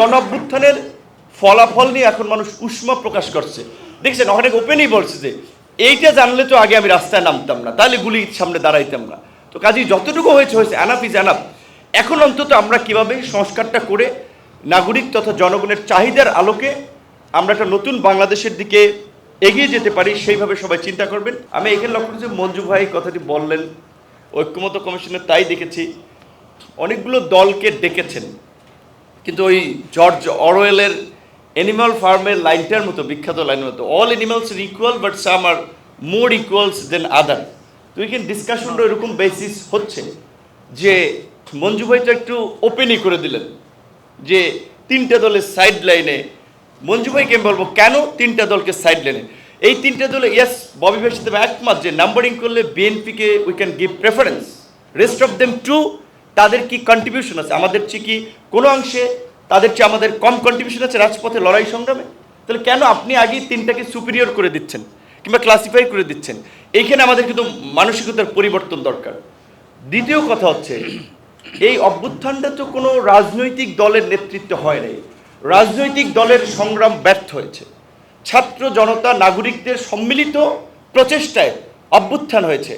গণ অভ্যুত্থানের ফলাফল নিয়ে এখন মানুষ উষ্মা প্রকাশ করছে। দেখছেন, অনেক ওপেনই বলছে যে, এইটা জানলে তো আগে আমি রাস্তায় নামতাম না, তাহলে গুলির সামনে দাঁড়াইতাম না। তো কাজেই যতটুকু হয়েছে হয়েছে অ্যানাফ ইজ অ্যানাফ এখন অন্তত আমরা কীভাবে সংস্কারটা করে নাগরিক তথা জনগণের চাহিদার আলোকে আমরা একটা নতুন বাংলাদেশের দিকে এগিয়ে যেতে পারি, সেইভাবে সবাই চিন্তা করবেন। আমি এখানে লক্ষ্য করেছি মঞ্জু ভাই কথাটি বললেন ঐক্যমত কমিশনে তাই দেখেছি, অনেকগুলো দলকে ডেকেছেন। কিন্তু ওই জর্জ অরওয়েলের অ্যানিমাল ফার্মের লাইনটার মতো, বিখ্যাত লাইনের মতো all animals are equal but some are more equals than other তো এখানে ডিসকাশনটা এরকম বেসিস হচ্ছে যে মঞ্জু ভাই তো একটু ওপেনই করে দিলেন, যে তিনটা দলের সাইড লাইনে মঞ্জু ভাইকে আমি বলব কেন তিনটা দলকে সাইড লাইনে এই তিনটা দলে ইয়েস ববি ভাইয়ের সাথে একমত যে নাম্বারিং করলে বিএনপিকে we can give preference rest of them to তাদের কি কন্ট্রিবিউশন আছে? আমাদের চেয়ে কি কোনো অংশে তাদের চেয়ে আমাদের কম কন্ট্রিবিউশন আছে রাজপথে লড়াই সংগ্রামে? তাহলে কেন আপনি আগেই তিনটাকে সুপিরিয়র করে দিচ্ছেন কিংবা ক্লাসিফাই করে দিচ্ছেন? এইখানে আমাদের কিন্তু মানসিকতার পরিবর্তন দরকার। দ্বিতীয় কথা হচ্ছে, এই অভ্যুত্থানটা তো কোনো রাজনৈতিক দলের নেতৃত্বে হয় নাই। রাজনৈতিক দলের সংগ্রাম ব্যর্থ হয়েছে। ছাত্র জনতা, নাগরিকদের সম্মিলিত প্রচেষ্টায় অভ্যুত্থান হয়েছে।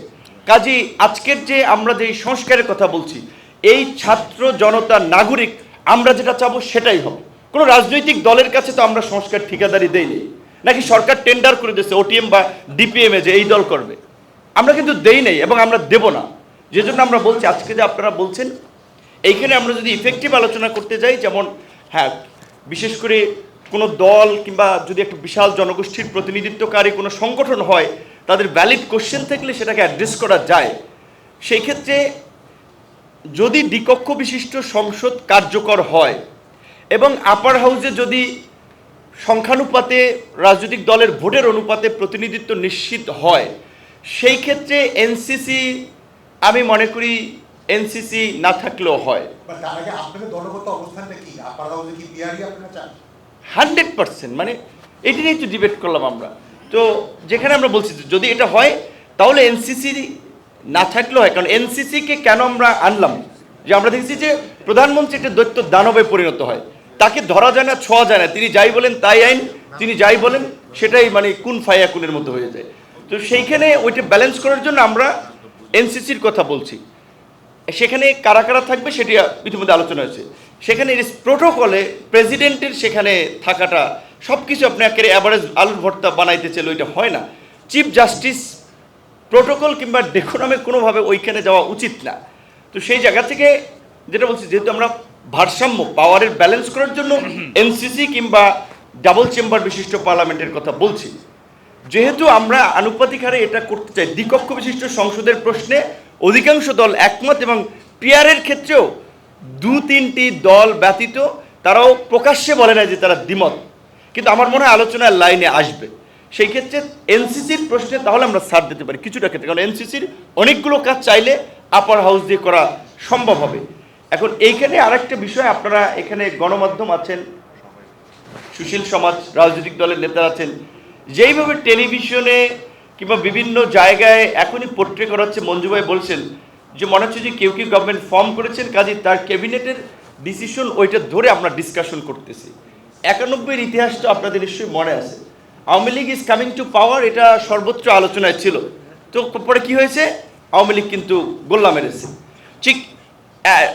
কাজী আজকের যে আমরা যে সংস্কারের কথা বলছি এই ছাত্র জনতা নাগরিক, আমরা যেটা চাবো সেটাই হবে। কোনো রাজনৈতিক দলের কাছে তো আমরা সংস্কার ঠিকাদারি দেইনি। নাকি সরকার টেন্ডার করে দিয়েছে ওটিএম বা ডিপিএমে যে এই দল করবে। আমরা কিন্তু দেই নাই এবং আমরা দেব না। যে জন্য আমরা বলছি, আজকে যে আপনারা বলছেন, এইখানে আমরা যদি ইফেক্টিভ আলোচনা করতে যাই, যেমন হ্যাঁ বিশেষ করে কোনো দল কিংবা যদি একটা বিশাল জনগোষ্ঠীর প্রতিনিধিত্বকারী কোনো সংগঠন হয়, তাদের ভ্যালিড কোশ্চেন থাকলে সেটাকে অ্যাড্রেস করা যায়। সেই ক্ষেত্রে যদি দ্বিকক্ষ বিশিষ্ট সংসদ কার্যকর হয় এবং আপার হাউসে যদি সংখ্যানুপাতে রাজনৈতিক দলের ভোটের অনুপাতে প্রতিনিধিত্ব নিশ্চিত হয় সেই ক্ষেত্রে এনসিসি আমি মনে করি এনসিসি না থাকলেও হয়। চান? হান্ড্রেড পার্সেন্ট মানে এটি নিয়ে একটু ডিবেট করলাম আমরা। তো যেখানে আমরা বলছি যদি এটা হয় তাহলে এনসিসি না থাকলেও হয়। কারণ এনসিসিকে কেন আমরা আনলাম? যে আমরা দেখছি যে প্রধানমন্ত্রী একটা দৈত্য দানবে পরিণত হয়। তাকে ধরা যায় না, ছোঁয়া যায় না। তিনি যাই বলেন তাই আইন, তিনি যাই বলেন সেটাই মানে কোন ফাইয়া কুনের মতো হয়ে যায়। তো সেইখানে ওইটা ব্যালেন্স করার জন্য আমরা এনসিসির কথা বলছি। সেখানে কারা কারা থাকবে সেটি ইতিমধ্যে আলোচনা হয়েছে। সেখানে প্রোটোকলে প্রেসিডেন্টের সেখানে থাকাটা সব কিছু আপনি একেবারে অ্যাভারেজ আলুর ভর্তা বানাইতে চাইলে ওইটা হয় না। চিফ জাস্টিস প্রোটোকল কিংবা ডেকোনামে কোনোভাবে ওইখানে যাওয়া উচিত না। তো সেই জায়গা থেকে যেটা বলছি, যেহেতু আমরা ভারসাম্য পাওয়ারের ব্যালেন্স করার জন্য এনসিসি কিংবা ডাবল চেম্বার বিশিষ্ট পার্লামেন্টের কথা বলছি। যেহেতু আমরা আনুপাতিক হারে এটা করতে চাই দ্বিকক্ষ বিশিষ্ট সংসদের প্রশ্নে অধিকাংশ দল একমত এবং পিয়ারের ক্ষেত্রেও দু তিনটি দল ব্যতীত তারাও প্রকাশ্যে বলে না যে তারা দ্বিমত। কিন্তু আমার মনে হয় আলোচনার লাইনে আসবে। সেই ক্ষেত্রে এনসিসির প্রশ্নে তাহলে আমরা ছাড় দিতে পারি কিছুটা ক্ষেত্রে। কারণ এনসিসির অনেকগুলো কাজ চাইলে আপার হাউস দিয়ে করা সম্ভব হবে। এখন এইখানে আরেকটা বিষয়, আপনারা এখানে গণমাধ্যম আছেন, সুশীল সমাজ, রাজনৈতিক দলের নেতা আছেন, যেইভাবে টেলিভিশনে কিংবা বিভিন্ন জায়গায় এখনই পোট্রে করা হচ্ছে, মঞ্জু ভাই বলছেন যে মনে হচ্ছে যে কেউ কেউ গভর্নমেন্ট ফর্ম করেছেন, কাজে তার ক্যাবিনেটের ডিসিশন ওইটা ধরে আমরা ডিসকাশন করতেছি। একানব্বইয়ের ইতিহাস তো আপনাদের নিশ্চয়ই মনে আছে। Awami League is coming to power এটা সর্বোচ্চ আলোচনায় ছিল। তো পরে কি হয়েছে? আওয়ামী লীগ কিন্তু গোল্লা মেরেছে। ঠিক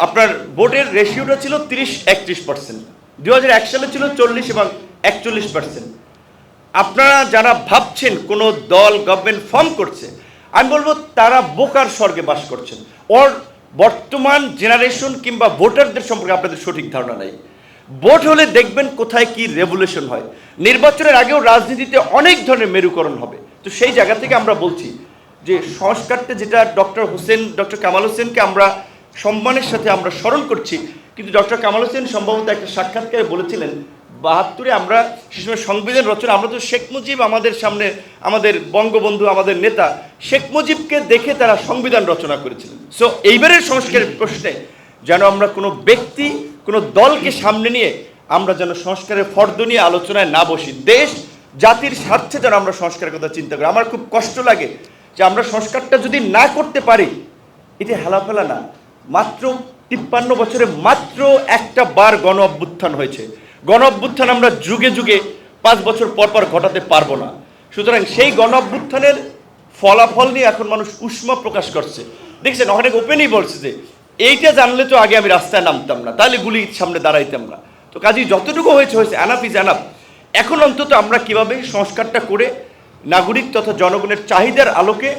আপনার ভোটের রেশিওটা ছিল তিরিশ, একত্রিশ পার্সেন্ট দু হাজার এক সালে ছিল চল্লিশ এবং একচল্লিশ পার্সেন্ট আপনারা যারা ভাবছেন কোনো দল গভর্নমেন্ট ফর্ম করছে, আমি বলব তারা বোকার স্বর্গে বাস করছেন। ওর বর্তমান জেনারেশন কিংবা ভোটারদের সম্পর্কে আপনাদের সঠিক ধারণা নাই। ভোট হলে দেখবেন কোথায় কি রেভুলেশন হয়। নির্বাচনের আগেও রাজনীতিতে অনেক ধরনের মেরুকরণ হবে। তো সেই জায়গা থেকে আমরা বলছি যে সংস্কারটা যেটা ডক্টর হোসেন, ডক্টর কামাল হোসেনকে আমরা সম্মানের সাথে আমরা স্মরণ করছি, কিন্তু ডক্টর কামাল হোসেন সম্ভবত একটা সাক্ষাৎকারে বলেছিলেন, বাহাত্তরে আমরা সে সময় সংবিধান রচনা, আমরা তো শেখ মুজিব আমাদের সামনে, আমাদের বঙ্গবন্ধু, আমাদের নেতা, শেখ মুজিবকে দেখে তারা সংবিধান রচনা করেছিলেন। সো এইবারের সংস্কারের প্রশ্নে যেন আমরা কোনো ব্যক্তি কোনো দলকে সামনে নিয়ে আমরা যেন সংস্কারের ফর্দ নিয়ে আলোচনায় না বসি। দেশ, জাতির স্বার্থে যেন আমরা সংস্কারের কথা চিন্তা করি। আমার খুব কষ্ট লাগে যে আমরা সংস্কারটা যদি না করতে পারি এটি হেলাফেলা না। মাত্র তিপ্পান্ন বছরে মাত্র একটা বার গণ অভ্যুত্থান হয়েছে। গণ অভ্যুত্থান আমরা যুগে যুগে পাঁচ বছর পর পর ঘটাতে পারব না। সুতরাং সেই গণ অভ্যুত্থানের ফলাফল নিয়ে এখন মানুষ উষ্মা প্রকাশ করছে। দেখছেন, অনেক ওপেনই বলছে যে এইটা জানলে তো আগে আমি রাস্তায় নামতাম না, তাহলে গুলির সামনে দাঁড়াইতাম না। তো কাজেই যতটুকু হয়েছে হয়েছে অ্যানাফ ইজ অ্যানাফ এখন অন্তত আমরা কীভাবে সংস্কারটা করে নাগরিক তথা জনগণের চাহিদার আলোকে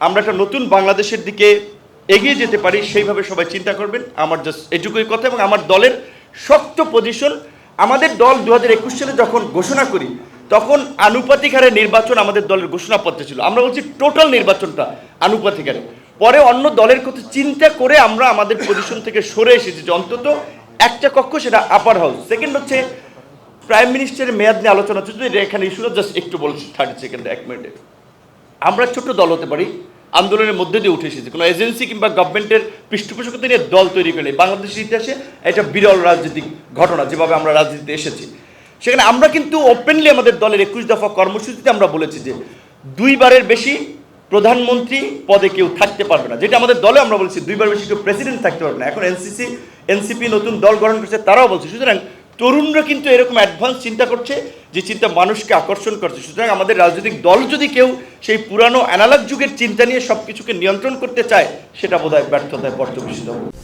আমরা একটা নতুন বাংলাদেশের দিকে এগিয়ে যেতে পারি, সেইভাবে সবাই চিন্তা করবেন। আমার জাস্ট এটুকুই কথা এবং আমার দলের শক্ত পজিশন আমাদের দল দু হাজার একুশ সালে যখন ঘোষণা করি, তখন আনুপাতিক হারে নির্বাচন আমাদের দলের ঘোষণাপত্রে ছিল। আমরা বলছি টোটাল নির্বাচনটা আনুপাতিক হারে। পরে অন্য দলের কথা চিন্তা করে আমরা আমাদের পজিশন থেকে সরে এসেছি যে অন্তত একটা কক্ষ সেটা আপার হাউস সেকেন্ড হচ্ছে প্রাইম মিনিস্টারের মেয়াদ নিয়ে আলোচনা যদি এখানে ইস্যুটা জাস্ট একটু বলছি থার্টি সেকেন্ড এক মিনিটে আমরা ছোট দল হতে পারি, আন্দোলনের মধ্যে দিয়ে উঠে এসেছি। কোনো এজেন্সি কিংবা গভর্নমেন্টের পৃষ্ঠপোষকতা নিয়ে দল তৈরি করে। বাংলাদেশের ইতিহাসে এটা বিরল রাজনৈতিক ঘটনা যেভাবে আমরা রাজনীতিতে এসেছি। সেখানে আমরা কিন্তু ওপেনলি আমাদের দলের একুশ দফা কর্মসূচিতে আমরা বলেছি যে দুইবারের বেশি প্রধানমন্ত্রী পদে কেউ থাকতে পারবে না। যেটা আমাদের দলে আমরা বলছি, দুইবার বেশি কেউ প্রেসিডেন্ট থাকতে পারবে না। এখন এনসিসি এনসিপি নতুন দল গঠন করছে, তারাও বলছে। সুতরাং তরুণরা কিন্তু এরকম অ্যাডভান্স চিন্তা করছে, যে চিন্তা মানুষকে আকর্ষণ করছে। সুতরাং আমাদের রাজনৈতিক দল যদি কেউ সেই পুরানো অ্যানালগ যুগের চিন্তা নিয়ে সব কিছুকে নিয়ন্ত্রণ করতে চায়, সেটা বোধহয় ব্যর্থতায় পর্যবেসিত হবে।